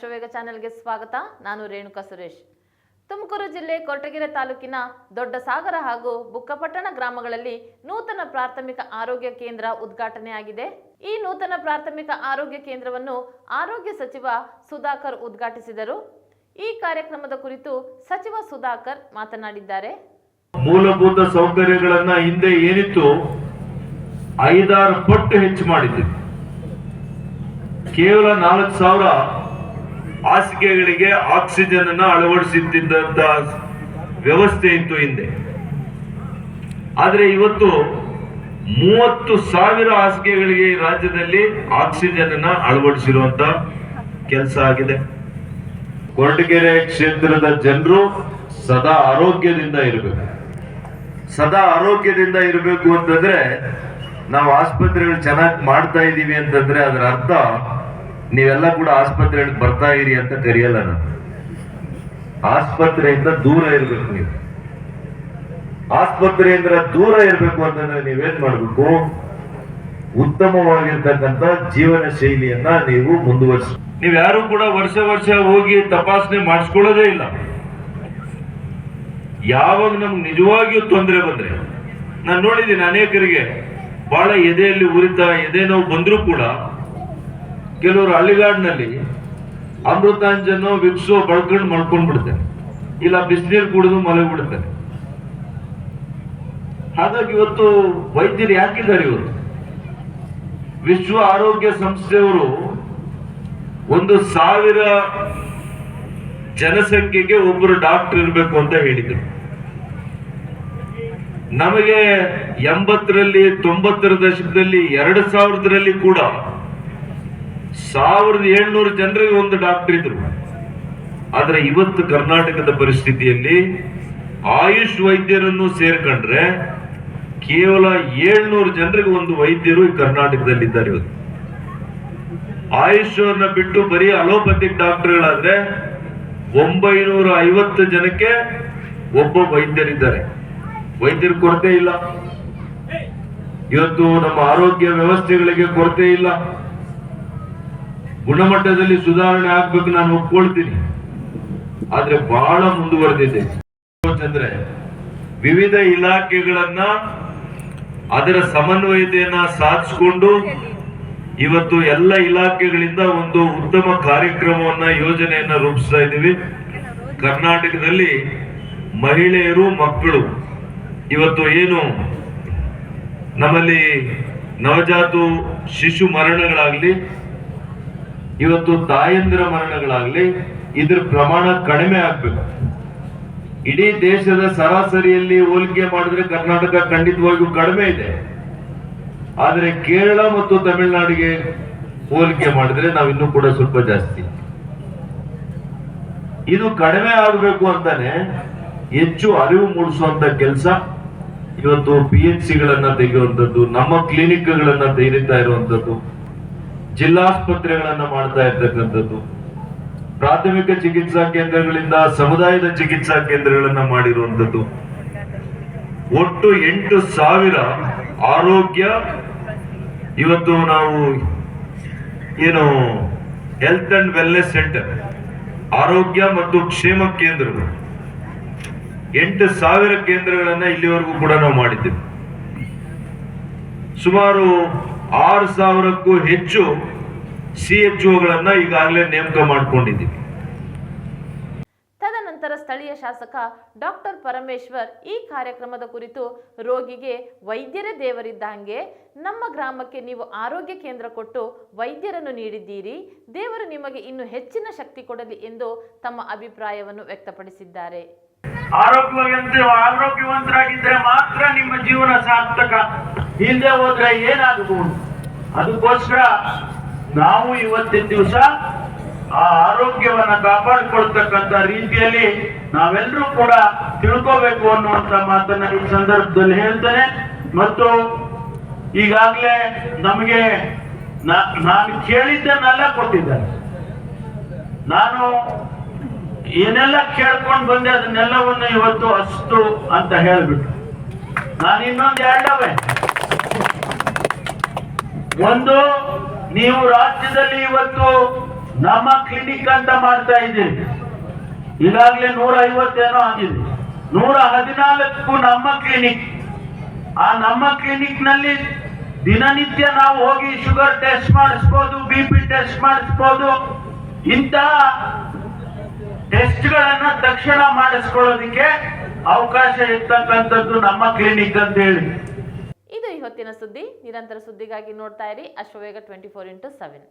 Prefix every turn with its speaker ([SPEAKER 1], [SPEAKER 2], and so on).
[SPEAKER 1] ಚಾನೆಲ್ಗೆ ಸ್ವಾಗತ. ನಾನು ರೇಣುಕಾ ಸುರೇಶ್. ತುಮಕೂರು ಜಿಲ್ಲೆ ಕೊರಟಗೆರೆ ತಾಲೂಕಿನ ದೊಡ್ಡ ಸಾಗರ ಹಾಗೂ ಬುಕ್ಕಪಟ್ಟಣ ಗ್ರಾಮಗಳಲ್ಲಿ ನೂತನ ಪ್ರಾಥಮಿಕ ಆರೋಗ್ಯ ಕೇಂದ್ರ ಉದ್ಘಾಟನೆಯಾಗಿದೆ. ಈ ನೂತನ ಪ್ರಾಥಮಿಕ ಆರೋಗ್ಯ ಕೇಂದ್ರವನ್ನು ಆರೋಗ್ಯ ಸಚಿವ ಸುಧಾಕರ್ ಉದ್ಘಾಟಿಸಿದರು. ಈ ಕಾರ್ಯಕ್ರಮದ ಕುರಿತು ಸಚಿವ ಸುಧಾಕರ್ ಮಾತನಾಡಿದ್ದಾರೆ.
[SPEAKER 2] ಮೂಲಭೂತ ಸೌಕರ್ಯಗಳನ್ನ ಹಿಂದೆ ಏನಿತ್ತು? ಐದಾರು ಪಟ್ಟು ಹೆಚ್ಚು ಮಾಡಿದ್ವಿ. ಕೇವಲ ನಾಲ್ಕು ಸಾವಿರ ಹಾಸಿಗೆಗಳಿಗೆ ಆಕ್ಸಿಜನ್ ಅನ್ನ ಅಳವಡಿಸುತ್ತಿದ್ದಂತ ವ್ಯವಸ್ಥೆ ಇತ್ತು ಹಿಂದೆ. ಆದ್ರೆ ಇವತ್ತು ಮೂವತ್ತು ಸಾವಿರ ಹಾಸಿಗೆಗಳಿಗೆ ರಾಜ್ಯದಲ್ಲಿ ಆಕ್ಸಿಜನ್ ಅನ್ನ ಅಳವಡಿಸಿರುವಂತ ಕೆಲಸ ಆಗಿದೆ. ಕೊರಟಗೆರೆ ಕ್ಷೇತ್ರದ ಜನರು ಸದಾ ಆರೋಗ್ಯದಿಂದ ಇರಬೇಕು. ಸದಾ ಆರೋಗ್ಯದಿಂದ ಇರಬೇಕು ಅಂತಂದ್ರೆ ನಾವು ಆಸ್ಪತ್ರೆಗಳು ಚೆನ್ನಾಗಿ ಮಾಡ್ತಾ ಇದ್ದೀವಿ ಅಂತಂದ್ರೆ ಅದರ ಅರ್ಥ ನೀವೆಲ್ಲ ಕೂಡ ಆಸ್ಪತ್ರೆಗಳಿಗೆ ಬರ್ತಾ ಇರಿ ಅಂತ ಕರೆಯಲ್ಲ ನಾನು. ಆಸ್ಪತ್ರೆಯಿಂದ ದೂರ ಇರ್ಬೇಕು ನೀವು. ಆಸ್ಪತ್ರೆಯಿಂದ ದೂರ ಇರಬೇಕು ಅಂತಂದ್ರೆ ನೀವೇನ್ ಮಾಡ್ಬೇಕು? ಉತ್ತಮವಾಗಿರ್ತಕ್ಕಂಥ ಜೀವನ ಶೈಲಿಯನ್ನ ನೀವು ಮುಂದುವರಿಸ. ನೀವು ಯಾರು ಕೂಡ ವರ್ಷ ವರ್ಷ ಹೋಗಿ ತಪಾಸಣೆ ಮಾಡಿಸ್ಕೊಳ್ಳೋದೇ ಇಲ್ಲ. ಯಾವಾಗ ನಮ್ಗೆ ನಿಜವಾಗಿಯೂ ತೊಂದರೆ ಬಂದ್ರೆ, ನಾನು ನೋಡಿದ್ದೀನಿ ಅನೇಕರಿಗೆ ಬಹಳ ಎದೆಯಲ್ಲಿ ಉರಿತ, ಎದೆ ನೋವು ಬಂದರೂ ಕೂಡ ಕೆಲವರು ಹಳ್ಳಿಗಾಡಿನಲ್ಲಿ ಅಮೃತಾಂಜನೋ, ವಿಪ್ಸೋ ಬಳ್ಕೊಂಡು ಮಲ್ಕೊಂಡ್ ಬಿಡ್ತಾರೆ ಇಲ್ಲ ಬಿಸಿನೀರು ಕುಡಿದು ಮಲಗಿ ಬಿಡ್ತಾರೆ ಹಾಗಾಗಿ ಇವತ್ತು ವೈದ್ಯರು ಯಾಕಿದ್ದಾರೆ ಇವರು? ವಿಶ್ವ ಆರೋಗ್ಯ ಸಂಸ್ಥೆಯವರು ಒಂದು ಸಾವಿರ ಜನಸಂಖ್ಯೆಗೆ ಒಬ್ಬರು ಡಾಕ್ಟರ್ ಇರಬೇಕು ಅಂತ ಹೇಳಿದರು. ನಮಗೆ ಎಂಬತ್ತರಲ್ಲಿ ತೊಂಬತ್ತರ ದಶಕದಲ್ಲಿ ಎರಡು ಸಾವಿರದಲ್ಲಿ ಕೂಡ ಸಾವಿರದ ಏಳ್ನೂರು ಜನರಿಗೆ ಒಂದು ಡಾಕ್ಟರ್ ಇದ್ರು. ಆದ್ರೆ ಇವತ್ತು ಕರ್ನಾಟಕದ ಪರಿಸ್ಥಿತಿಯಲ್ಲಿ ಆಯುಷ್ ವೈದ್ಯರನ್ನು ಸೇರ್ಕೊಂಡ್ರೆ ಕೇವಲ ಏಳ್ನೂರು ಜನರಿಗೆ ಒಂದು ವೈದ್ಯರು ಈ ಕರ್ನಾಟಕದಲ್ಲಿ ಇದ್ದಾರೆ ಇವತ್ತು. ಆಯುಷ್ ಅವ್ರನ್ನ ಬಿಟ್ಟು ಬರೀ ಅಲೋಪತಿಕ್ ಡಾಕ್ಟರ್ಗಳಾದ್ರೆ ಒಂಬೈನೂರ ಐವತ್ತು ಜನಕ್ಕೆ ಒಬ್ಬ ವೈದ್ಯರಿದ್ದಾರೆ. ವೈದ್ಯರ ಕೊರತೆ ಇಲ್ಲ. ಇವತ್ತು ನಮ್ಮ ಆರೋಗ್ಯ ವ್ಯವಸ್ಥೆಗಳಿಗೆ ಕೊರತೆ ಇಲ್ಲ. ಗುಣಮಟ್ಟದಲ್ಲಿ ಸುಧಾರಣೆ ಆಗ್ಬೇಕು ನಾನು ಒಪ್ಕೊಳ್ತೀನಿ. ಆದ್ರೆ ಬಹಳ ಮುಂದುವರೆದಿದೆ. ಅಂತಂದ್ರೆ ವಿವಿಧ ಇಲಾಖೆಗಳನ್ನ ಅದರ ಸಮನ್ವಯತೆಯನ್ನ ಸಾಧಿಸಿಕೊಂಡು ಇವತ್ತು ಎಲ್ಲ ಇಲಾಖೆಗಳಿಂದ ಒಂದು ಉತ್ತಮ ಕಾರ್ಯಕ್ರಮವನ್ನ, ಯೋಜನೆಯನ್ನ ರೂಪಿಸ್ತಾ ಇದ್ದೀವಿ. ಕರ್ನಾಟಕದಲ್ಲಿ ಮಹಿಳೆಯರು, ಮಕ್ಕಳು ಇವತ್ತು ಏನು ನಮ್ಮಲ್ಲಿ ನವಜಾತು ಶಿಶು ಮರಣಗಳಾಗ್ಲಿ ಇವತ್ತು ತಾಯಂದಿರ ಮರಣಗಳಾಗ್ಲಿ ಇದ್ರ ಪ್ರಮಾಣ ಕಡಿಮೆ ಆಗ್ಬೇಕು. ಇಡೀ ದೇಶದ ಸರಾಸರಿಯಲ್ಲಿ ಹೋಲಿಕೆ ಮಾಡಿದ್ರೆ ಕರ್ನಾಟಕ ಖಂಡಿತವಾಗಿಯೂ ಕಡಿಮೆ ಇದೆ. ಆದರೆ ಕೇರಳ ಮತ್ತು ತಮಿಳುನಾಡಿಗೆ ಹೋಲಿಕೆ ಮಾಡಿದ್ರೆ ನಾವು ಇನ್ನೂ ಕೂಡ ಸ್ವಲ್ಪ ಜಾಸ್ತಿ. ಇದು ಕಡಿಮೆ ಆಗಬೇಕು ಅಂತಾನೆ ಹೆಚ್ಚು ಅರಿವು ಮೂಡಿಸುವಂತ ಕೆಲಸ ಇವತ್ತು ಪಿ ಎಚ್ ಸಿಗಳನ್ನ ತೆಗೆಯುವಂಥದ್ದು, ನಮ್ಮ ಕ್ಲಿನಿಕ್ಗಳನ್ನ ತೆರೀತಾ ಇರುವಂತದ್ದು ಜಿಲ್ಲಾಸ್ಪತ್ರೆಗಳನ್ನ ಮಾಡ್ತಾ ಇರ್ತಕ್ಕಂಥದ್ದು. ಪ್ರಾಥಮಿಕ ಚಿಕಿತ್ಸಾ ಕೇಂದ್ರಗಳಿಂದ ಸಮುದಾಯದ ಚಿಕಿತ್ಸಾ ಕೇಂದ್ರಗಳನ್ನ ಮಾಡಿರುವಂತದ್ದು ಒಟ್ಟು ಎಂಟು ಸಾವಿರ ಆರೋಗ್ಯ ಇವತ್ತು ನಾವು ಏನು ಹೆಲ್ತ್ ಅಂಡ್ ವೆಲ್ನೆಸ್ ಸೆಂಟರ್ ಆರೋಗ್ಯ ಮತ್ತು ಕ್ಷೇಮ ಕೇಂದ್ರಗಳು. ಎಂಟು ಸಾವಿರ ಕೇಂದ್ರಗಳನ್ನ ಇಲ್ಲಿವರೆಗೂ ಕೂಡ ನಾವು ಮಾಡಿದ್ದೇವೆ. ಸುಮಾರು ಆರು ಸಾವಿರಕ್ಕೂ ಹೆಚ್ಚು ಸಿ ಎಚ್ ಒಗಳನ್ನ ಈಗಾಗಲೇ ನೇಮಕ ಮಾಡಿಕೊಂಡಿದ್ದೀವಿ.
[SPEAKER 1] ತದನಂತರ ಸ್ಥಳೀಯ ಶಾಸಕ ಡಾಕ್ಟರ್ ಪರಮೇಶ್ವರ್ ಈ ಕಾರ್ಯಕ್ರಮದ ಕುರಿತು ರೋಗಿಗೆ ವೈದ್ಯರೇ ದೇವರಿದ್ದಂಗೆ ನಮ್ಮ ಗ್ರಾಮಕ್ಕೆ ನೀವು ಆರೋಗ್ಯ ಕೇಂದ್ರ ಕೊಟ್ಟು ವೈದ್ಯರನ್ನು ನೀಡಿದ್ದೀರಿ ದೇವರು ನಿಮಗೆ ಇನ್ನು ಹೆಚ್ಚಿನ ಶಕ್ತಿ ಕೊಡಲಿ ಎಂದು ತಮ್ಮ ಅಭಿಪ್ರಾಯವನ್ನು ವ್ಯಕ್ತಪಡಿಸಿದ್ದಾರೆ.
[SPEAKER 3] ಆರೋಗ್ಯವಂತ ಆರೋಗ್ಯವಂತರಾಗಿದ್ರೆ ಮಾತ್ರ ನಿಮ್ಮ ಜೀವನ ಸಾರ್ಥಕ. ಹಿಂದೆ ಹೋದ್ರೆ ಏನಾಗಬಹುದು ಅದಕ್ಕೋಸ್ಕರ ನಾವು ಇವತ್ತಿನ ದಿವಸ ಆ ಆರೋಗ್ಯವನ್ನ ಕಾಪಾಡಿಕೊಳ್ತಕ್ಕಂತ ರೀತಿಯಲ್ಲಿ ನಾವೆಲ್ಲರೂ ಕೂಡ ತಿಳ್ಕೋಬೇಕು ಅನ್ನುವಂತ ಮಾತನ್ನ ಈ ಸಂದರ್ಭದಲ್ಲಿ ಹೇಳ್ತೇನೆ. ಮತ್ತು ಈಗಾಗಲೇ ನಮಗೆ ನಾನು ಕೇಳಿದ್ದನ್ನೆಲ್ಲ ಕೊಟ್ಟಿದ್ದಾರೆ. ನಾನು ಏನೆಲ್ಲ ಕೇಳ್ಕೊಂಡು ಬಂದೆ ಅದನ್ನೆಲ್ಲವನ್ನು ಇವತ್ತು ಅಷ್ಟು ಅಂತ ಹೇಳ್ಬಿಟ್ಟು. ನಾನು ಇನ್ನೊಂದು ಎರಡವೇ. ಒಂದು ನೀವು ರಾಜ್ಯದಲ್ಲಿ ಇವತ್ತು ನಮ್ಮ ಕ್ಲಿನಿಕ್ ಅಂತ ಮಾಡ್ತಾ ಇದ್ದೀರಿ. ಈಗಾಗಲೇ ನೂರ ಐವತ್ತೇನೋ ಆಗಿದೆ. ನೂರ ಹದಿನಾಲ್ಕು ನಮ್ಮ ಕ್ಲಿನಿಕ್ ಆ ನಮ್ಮ ಕ್ಲಿನಿಕ್ನಲ್ಲಿ ದಿನನಿತ್ಯ ನಾವು ಹೋಗಿ ಶುಗರ್ ಟೆಸ್ಟ್ ಮಾಡಿಸ್ಬೋದು ಬಿ ಪಿ ಟೆಸ್ಟ್ ಮಾಡಿಸ್ಬೋದು. ಇಂತಹ ಟೆಸ್ಟ್ಗಳನ್ನ ತಕ್ಷಣ ಮಾಡಿಸ್ಕೊಳ್ಳೋದಿಕ್ಕೆ ಅವಕಾಶ ಇರ್ತಕ್ಕಂಥದ್ದು ನಮ್ಮ ಕ್ಲಿನಿಕ್ ಅಂತ ಹೇಳಿ
[SPEAKER 1] ಇವತ್ತಿನ ಸುದ್ದಿ ನಿರಂತರ ಸುದ್ದಿಗಾಗಿ ನೋಡ್ತಾ ಇರಿ. Ashwavega twenty four into seven